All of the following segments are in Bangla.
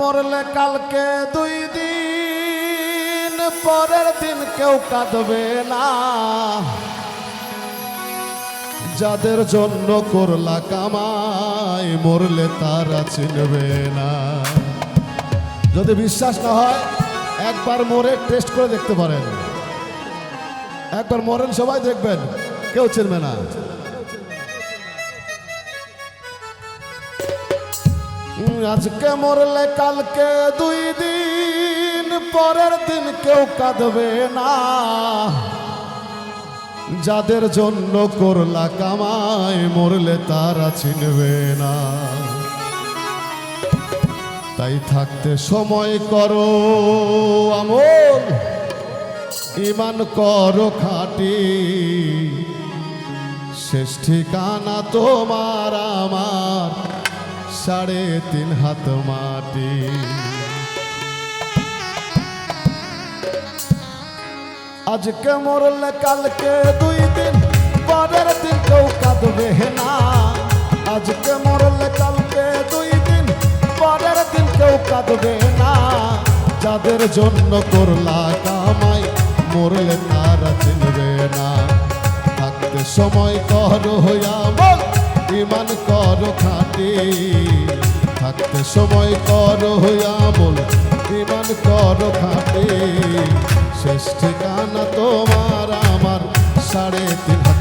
মরলে কালকে দুই দিন, পরের দিন কেউ কাঁদবে না। যাদের জন্য করলা কামাই, মরলে তারা চিনবে না। যদি বিশ্বাস না হয়, একবার মরে টেস্ট করে দেখতে পারেন। একবার মরেন সবাই দেখবেন, কেউ চিনবে না। আজকে মরলে কালকে দুই দিন, পরের দিন কেউ কাঁদবে না। যাদের জন্য করলা কামায় মরলে তারা চিনবে না। তাই থাকতে সময় করো, আমল। ইমান করো খাটি। শেষ ঠিকানা তোমার, আমার। সাড়ে তিন হাত মাটি। আজকে মরলে কালকে দুই দিন পরের দিন কেউ কাঁদবে না। আজকে মরলে কালকে দুই দিন পরের দিন কেউ কাঁদবে না। যাদের জন্য করলা কামাই, মরলে তারা চিনবে না। থাকতে সময় কর হইয়া ইমান কর খাটি থাকতে সময় কর হইয়া বল ইমান কর খাটে শেষ ঠিকানা তোমার আমার সাড়ে তিন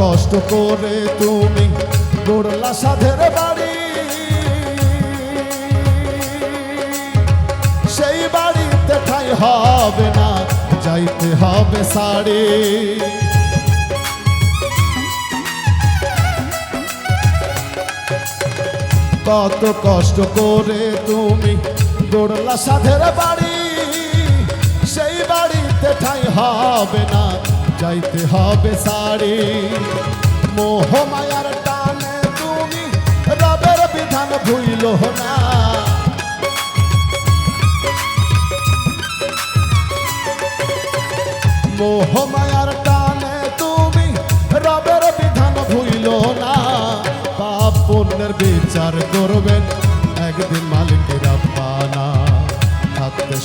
কষ্ট করে তুমি গড়লা সাধের বাড়ি। সেই বাড়িতে ঠাই হবে না, যাইতে হবে শাড়ি। কত কষ্ট করে তুমি গড়লা সাধের বাড়ি। সেই বাড়িতে ঠাই হবে না যাইতে হবে শাড়ি মোহ মায়ার টানে তুমি, রবের বিধান ভুইল না। মোহ মায়ার টানে তুমি, রবের বিধান ভুইল না। পাপ পুণ্যের বিচার করবেন একদিন মালিকের পানা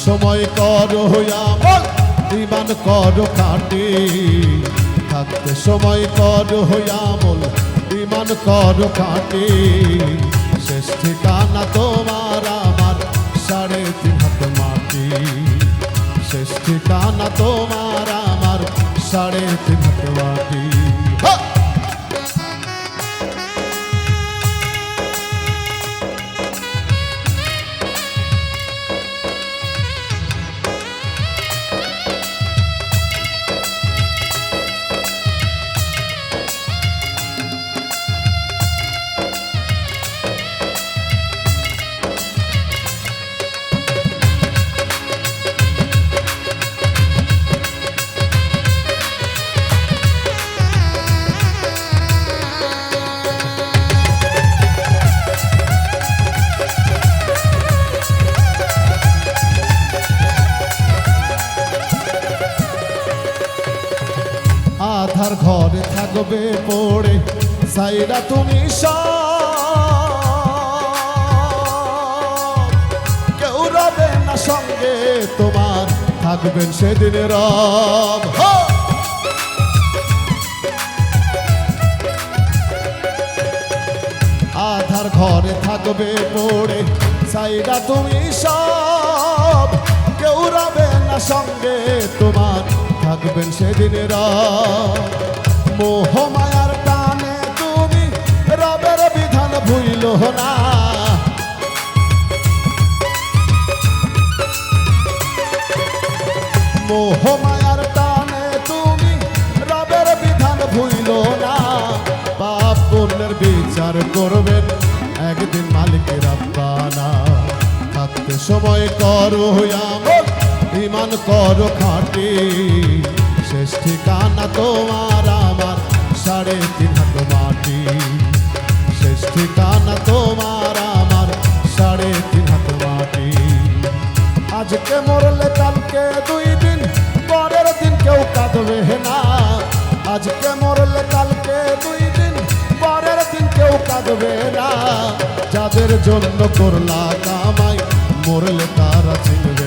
সময় করো আমল ইমান করো কাটি। থাকতে সময় কর হইয়া বল বিমান কর খাটি শেষ ঠিকানা তোমার আমার, সাড়ে তিন হাত মাটি। শেষ ঠিকানা তোমার আমার, সাড়ে তিন আধার ঘরে থাকবে পড়ে, সাইরা তুমি কেউ রবে না সঙ্গে তোমার, থাকবেন সেদিন রব! আধার ঘরে থাকবে পড়ে, সাইরা তুমি সব। কেউ রবে না সঙ্গে তোমার থাকবেন সেদিনের মোহ মায়ার টানে তুমি রবের বিধান ভুইল মোহ মায়ার টানে তুমি রবের বিধান ভুইল না। পাপ পুণ্যের বিচার করবেন একদিন মালিকের আব্বানা থাকতে সময় করো আমল ইমান করো খাটি। শেষ ঠিকানা তোমার আমার সাড়ে তিন হাত মাটি। শেষ ঠিকানা তোমার আমার সাড়ে তিন হাত মাটি। আজকে মরলে কালকে দুই দিন, পরের দিন কেউ কাঁদবে না। আজকে মরলে কালকে দুই দিন, পরের দিন কেউ কাঁদবে না। যাদের জন্য করলা কামাই, মরলে তারা চিনবে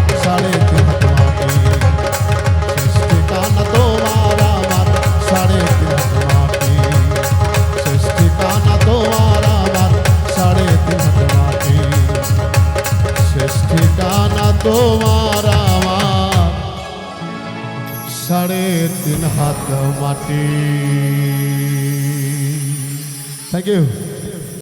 তোমার আমার। সাড়ে তিন হাত মাটি। Thank you